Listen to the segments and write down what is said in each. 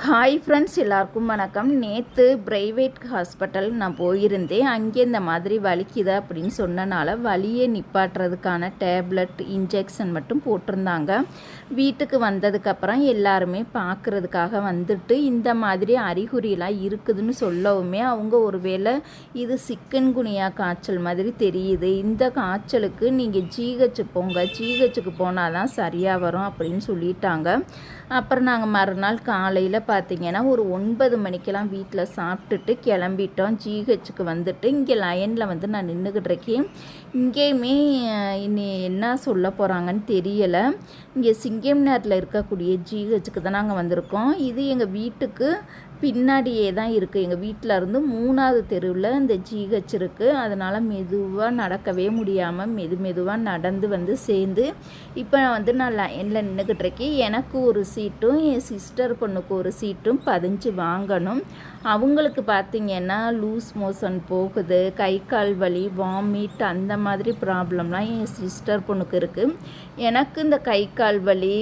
Hi friends எல்லாருக்கும் வணக்கம். நேற்று ப்ரைவேட் ஹாஸ்பிட்டல் நான் போயிருந்தேன். அங்கே இந்த மாதிரி வலிக்குது அப்படின்னு சொன்னனால வலியை நிப்பாட்டுறதுக்கான டேப்லெட் இன்ஜெக்ஷன் மட்டும் போட்டிருந்தாங்க. வீட்டுக்கு வந்ததுக்கப்புறம் எல்லாருமே பார்க்குறதுக்காக வந்துட்டு இந்த மாதிரி அறிகுறியெலாம் இருக்குதுன்னு சொல்லவுமே அவங்க ஒரு வேளை இது சிக்கன் குனியா காய்ச்சல் மாதிரி தெரியுது. இந்த காய்ச்சலுக்கு நீங்கள் ஜிஹெச் போங்க. ஜிஹெச்சுக்கு போனால் தான் சரியாக வரும் அப்படின்னு சொல்லிட்டாங்க. அப்புறம் நாங்கள் மறுநாள் காலையில் பார்த்தீங்கன்னா ஒரு ஒன்பது மணிக்கெல்லாம் வீட்டில் சாப்பிட்டுட்டு கிளம்பிட்டோம். ஜிஹெச்சுக்கு வந்துட்டு இங்கே லயனில் வந்து நான் நின்றுக்கிட்டு இருக்கேன். இங்கேயுமே இனி என்ன சொல்ல போகிறாங்கன்னு தெரியலை. இங்கே சிங்கம்நேரில் இருக்கக்கூடிய ஜிஹெச்சுக்கு தான் நாங்கள் வந்திருக்கோம். இது எங்கள் வீட்டுக்கு பின்னாடியே தான் இருக்குது எங்கள் வீட்டில் இருந்து மூணாவது தெருவில் இந்த ஜிஹெச் இருக்குது அதனால் மெதுவாக நடக்கவே முடியாமல் மெது மெதுவாக நடந்து வந்து சேர்ந்து இப்போ வந்து நான் லைனில் நின்றுக்கிட்டு இருக்கேன். எனக்கு ஒரு சீட்டும் என் சிஸ்டர் பொண்ணுக்கு ஒரு சீட்டும் பதிஞ்சு வாங்கணும். அவங்களுக்கு பார்த்திங்கன்னா லூஸ் மோஷன் போகுது. கை கால் வலி வாமிட் அந்த மாதிரி ப்ராப்ளம்லாம் என் சிஸ்டர் பொண்ணுக்கு இருக்குது எனக்கு இந்த கை கால் வலி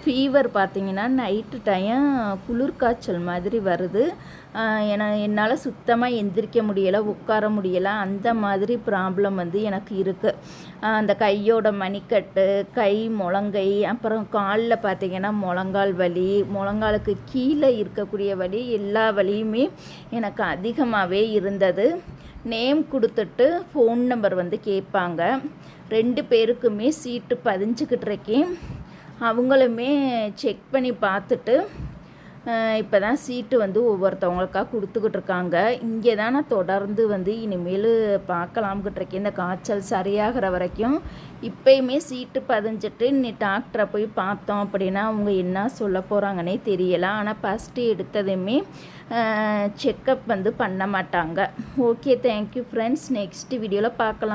ஃபீவர் பார்த்தீங்கன்னா நைட்டு டைம் குளிர் காய்ச்சல் மாதிரி வருது. ஏன்னா என்னால் சுத்தமாக எந்திரிக்க முடியலை உட்கார முடியலை அந்த மாதிரி ப்ராப்ளம் வந்து எனக்கு இருக்குது அந்த கையோட மணிக்கட்டு கை முழங்கை அப்புறம் காலில் பார்த்தீங்கன்னா முழங்கால் வலி முழங்காலுக்கு கீழே இருக்கக்கூடிய வலி எல்லா வலியுமே எனக்கு அதிகமாகவே இருந்தது. நேம் கொடுத்துட்டு ஃபோன் நம்பர் வந்து கேட்பாங்க. ரெண்டு பேருக்குமே சீட்டு பதிஞ்சுக்கிட்டு இருக்கேன். அவங்களுமே செக் பண்ணி பார்த்துட்டு இப்போ தான் சீட்டு வந்து ஒவ்வொருத்தவங்களுக்கா கொடுத்துக்கிட்டு இருக்காங்க. இங்கே தான் நான் தொடர்ந்து வந்து இனிமேல் பார்க்கலாம்கிட்டு இருக்கேன். இந்த காய்ச்சல் சரியாகிற வரைக்கும் இப்போயுமே சீட்டு பதிஞ்சிட்டு நீ டாக்டரை போய் பார்த்தோம் அப்படின்னா அவங்க என்ன சொல்ல போகிறாங்கன்னே தெரியலை. ஆனால் ஃபஸ்ட்டு எடுத்ததுமே செக்கப் வந்து பண்ண மாட்டாங்க. ஓகே தேங்க்யூ ஃப்ரெண்ட்ஸ் நெக்ஸ்ட் வீடியோவில் பார்க்கலாம்.